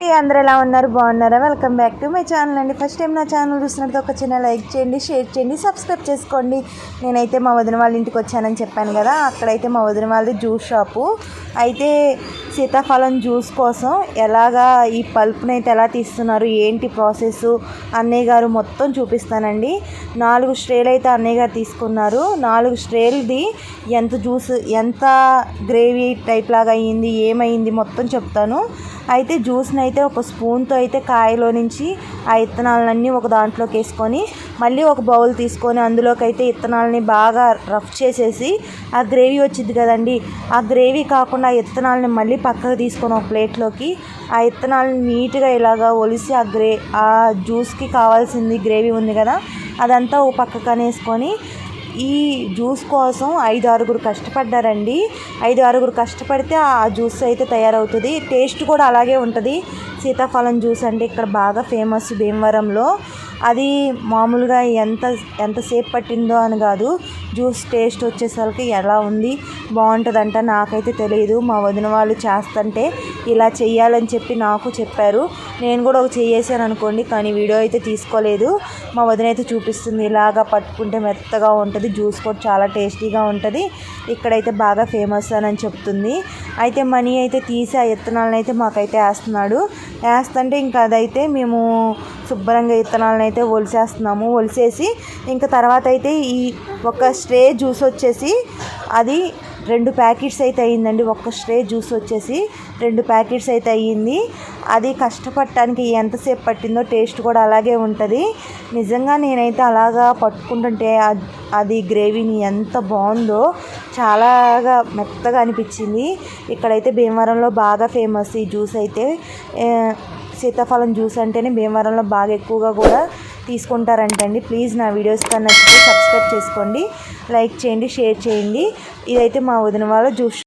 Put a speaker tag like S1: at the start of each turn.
S1: అందరూ ఎలా ఉన్నారు? బాగున్నారా? Welcome back to my channel అండి. ఫస్ట్ టైం నా ఛానల్ చూసినట్టు ఒక చిన్న లైక్ చేయండి షేర్ చేయండి సబ్స్క్రైబ్ చేసుకోండి. నేనైతే మా వదిన వాళ్ళ ఇంటికి వచ్చానని చెప్పాను కదా అక్కడైతే మా వదిన వాళ్ళది జ్యూస్ షాపు అయితే సీతాఫలం జ్యూస్ కోసం ఎలాగా ఈ పల్ప్ని అయితే ఎలా తీస్తున్నారు ఏంటి ప్రాసెస్? అన్నయ్య గారు మొత్తం చూపిస్తానండి. నాలుగు స్ట్రేలు అయితే అన్నయ్య గారు తీసుకున్నారు. నాలుగు స్ట్రేలది ఎంత జ్యూస్ ఎంత గ్రేవీ టైప్ లాగా అయ్యింది ఏమైంది మొత్తం చెప్తాను. అయితే జ్యూస్ని అయితే ఒక స్పూన్తో అయితే కాయలో నుంచి ఆ ఇత్తనాలన్నీ ఒక దాంట్లోకి వేసుకొని మళ్ళీ ఒక బౌల్ తీసుకొని అందులోకి అయితే ఇత్తనాలని బాగా రఫ్ చేసేసి ఆ గ్రేవీ వచ్చింది కదండి. ఆ గ్రేవీ కాకుండా ఆ ఇత్తనాలని మళ్ళీ పక్కకు తీసుకొని ఒక ప్లేట్లోకి ఆ విత్తనాలను నీట్గా ఇలాగా ఒలిసి ఆ గ్రే ఆ జ్యూస్కి కావాల్సింది గ్రేవీ ఉంది కదా అదంతా ఓ పక్కకు అనేసుకొని ఈ జ్యూస్ కోసం ఐదు ఆరుగురు కష్టపడ్డారండి. ఐదు ఆరుగురు కష్టపడితే ఆ జ్యూస్ అయితే తయారవుతుంది. టేస్ట్ కూడా అలాగే ఉంటుంది. సీతాఫలం జ్యూస్ అంటే ఇక్కడ బాగా ఫేమస్ భీమవరంలో. అది మామూలుగా ఎంత ఎంతసేపు పట్టిందో అని కాదు. జ్యూస్ టేస్ట్ వచ్చేసరికి ఎలా ఉంది బాగుంటుందంట నాకైతే తెలియదు మా వదిన వాళ్ళు చేస్తుంటే ఇలా చేయాలని చెప్పి నాకు చెప్పారు. నేను కూడా ఒక చేసాను అనుకోండి కానీ వీడియో అయితే తీసుకోలేదు. మా వదిన అయితే చూపిస్తుంది ఇలాగా పట్టుకుంటే మెత్తగా ఉంటుంది జ్యూస్ కూడా చాలా టేస్టీగా ఉంటుంది. ఇక్కడైతే బాగా ఫేమస్ అని చెప్తుంది. అయితే మనీ అయితే తీసి ఆ విత్తనాలను అయితే మాకైతే వేస్తున్నాడు. వేస్తుంటే ఇంకా అదైతే మేము శుభ్రంగా విత్తనాలను అయితే ఒలిసేస్తున్నాము. ఒలిసేసి ఇంకా తర్వాత అయితే ఈ ఒక స్ట్రే జ్యూస్ వచ్చేసి అది రెండు ప్యాకెట్స్ అయితే అయ్యిందండి. ఒక్క స్ట్రే జ్యూస్ వచ్చేసి రెండు ప్యాకెట్స్ అయితే అయ్యింది. అది కష్టపడటానికి ఎంతసేపు పట్టిందో టేస్ట్ కూడా అలాగే ఉంటుంది. నిజంగా నేనైతే అలాగా పట్టుకుంటుంటే అది గ్రేవీని ఎంత బాగుందో చాలాగా మెత్తగా అనిపించింది. ఇక్కడైతే భీమవరంలో బాగా ఫేమస్ ఈ జ్యూస్ అయితే. సీతాఫలం జ్యూస్ అంటేనే భీమవరంలో బాగా ఎక్కువగా కూడా తీసుకుంటారంటండి. ప్లీజ్ నా వీడియోస్ కానీ నచ్చితే సబ్స్క్రైబ్ చేసుకోండి. లైక్ చేయండి షేర్ చేయండి. ఇదైతే మా వదిన వాళ్ళ జ్యూస్